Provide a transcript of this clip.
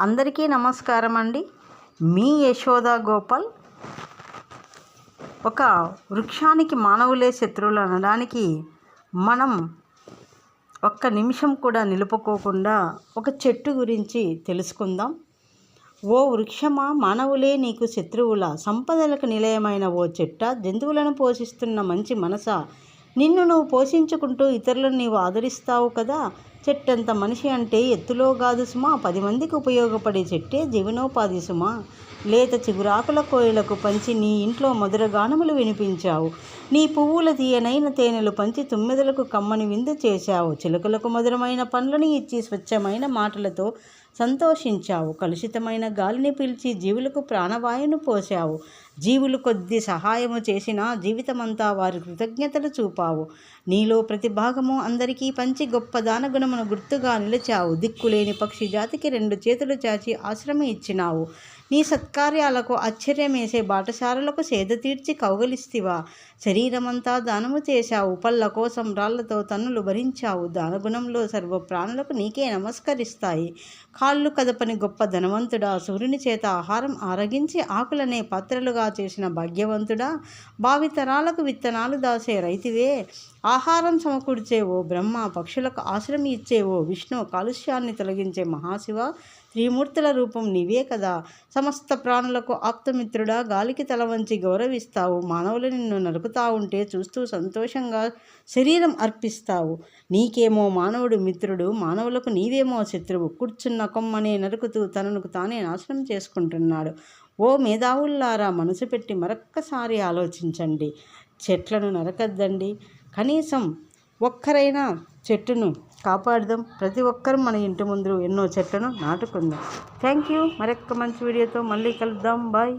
అందరికీ నమస్కారం అండి మీ యశోద గోపాల్ ఒక వృక్షానికి మానవులే శత్రువులు అనడానికి మనం ఒక్క నిమిషం కూడా నిలుపుకోకుండా ఒక చెట్టు గురించి తెలుసుకుందాం. ఓ వృక్షమా మానవులే నీకు శత్రువుల? సంపదలకు నిలయమైన ఓ చెట్ట జంతువులను పోషిస్తున్న మంచి మనస? నిన్ను నువ్వు పోషించుకుంటూ ఇతరులను నీవు ఆదరిస్తావు కదా? చెట్టంత మనిషి అంటే ఎత్తులో కాదు సుమా. పది మందికి ఉపయోగపడే చెట్టే జీవనోపాధి సుమా. లేత చిగురాకుల కోయిలకు పంచి నీ ఇంట్లో మధుర గానములు వినిపించావు. నీ పువ్వుల తీయనైన తేనెలు పంచి తుమ్మెదలకు కమ్మని విందు చేశావు. చిలుకలకు మధురమైన పండ్లను ఇచ్చి స్వచ్ఛమైన మాటలతో సంతోషించావు. కలుషితమైన గాలిని పీల్చి జీవులకు ప్రాణవాయును పోశావు. జీవులు కొద్ది సహాయము చేసినా జీవితమంతా వారి కృతజ్ఞతలు చూపావు. నీలో ప్రతి భాగము అందరికీ పంచి గొప్ప దానగుణమును గుర్తుగా నిలిచావు. దిక్కులేని పక్షి జాతికి రెండు చేతులు చాచి ఆశ్రమం ఇచ్చినావు. నీ సత్కార్యాలకు ఆశ్చర్యమేసే బాటసారులకు సేద తీర్చి కౌగలిస్తివా. శరీరమంతా దానము చేశావు. పళ్ళ కోసం రాళ్ళతో తన్నులు భరించావు. దానగుణంలో సర్వ ప్రాణులకు నీకే నమస్కరిస్తాయి. కాళ్ళు కదపని గొప్ప ధనవంతుడా. సూర్యుని చేత ఆహారం ఆరగించి ఆకులనే పాత్రలుగా చేసిన భాగ్యవంతుడా. భావితరాలకు విత్తనాలు దాసే రైతువే. ఆహారం సమకూర్చేవో బ్రహ్మ పక్షులకు ఆశ్రమి ఇచ్చేవో విష్ణు కాలుష్యాన్ని తొలగించే మహాశివ త్రిమూర్తుల రూపం నీవే కదా. సమస్త ప్రాణులకు ఆప్తమిత్రుడా గాలికి తల వంచి గౌరవిస్తావు. మానవులు నిన్ను నరుకుతా ఉంటే చూస్తూ సంతోషంగా శరీరం అర్పిస్తావు. నీకేమో మానవుడు మిత్రుడు మానవులకు నీవేమో శత్రువు. కూర్చున్న కొమ్మనే నరుకుతూ తనను తానే నాశనం చేసుకుంటున్నాడు. ఓ మేధావుల్లారా మనసు పెట్టి మరొక్కసారి ఆలోచించండి. చెట్లను నరకద్దండి. కనీసం ఒక్కరైనా చెట్టును కాపాడదాం. ప్రతి ఒక్కరు మన ఇంటి ముందు ఎన్నో చెట్లను నాటుకుందాం. Thank you. మరొక మంచి వీడియోతో మళ్ళీ కలుద్దాం. బాయ్.